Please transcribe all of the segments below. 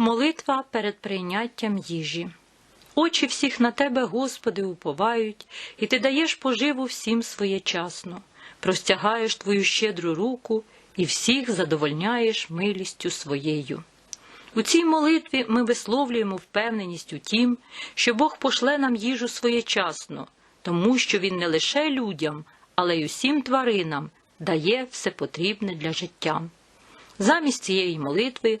Молитва перед прийняттям їжі. Очі всіх на тебе, Господи, уповають, і ти даєш поживу всім своєчасно, простягаєш твою щедру руку і всіх задовольняєш милістю своєю. У цій молитві ми висловлюємо впевненість у тім, що Бог пошле нам їжу своєчасно, тому що Він не лише людям, але й усім тваринам дає все потрібне для життя. Замість цієї молитви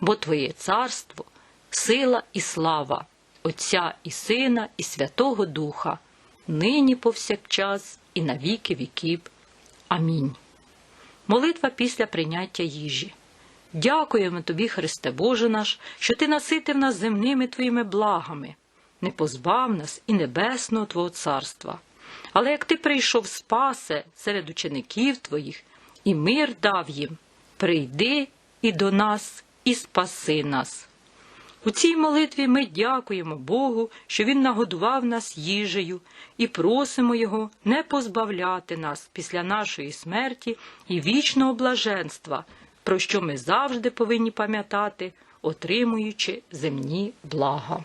бо Твоє царство, сила і слава, Отця і Сина, і Святого Духа, нині повсякчас і на віки віків. Амінь. Молитва після прийняття їжі. Дякуємо тобі, Христе Боже наш, що ти наситив нас земними твоїми благами, не позбав нас і небесного Твого царства. Але як ти прийшов спасе серед учеників твоїх, і мир дав їм, прийди і до нас, і спаси нас. У цій молитві ми дякуємо Богу, що Він нагодував нас їжею, і просимо Його не позбавляти нас після нашої смерті і вічного блаженства, про що ми завжди повинні пам'ятати, отримуючи земні блага.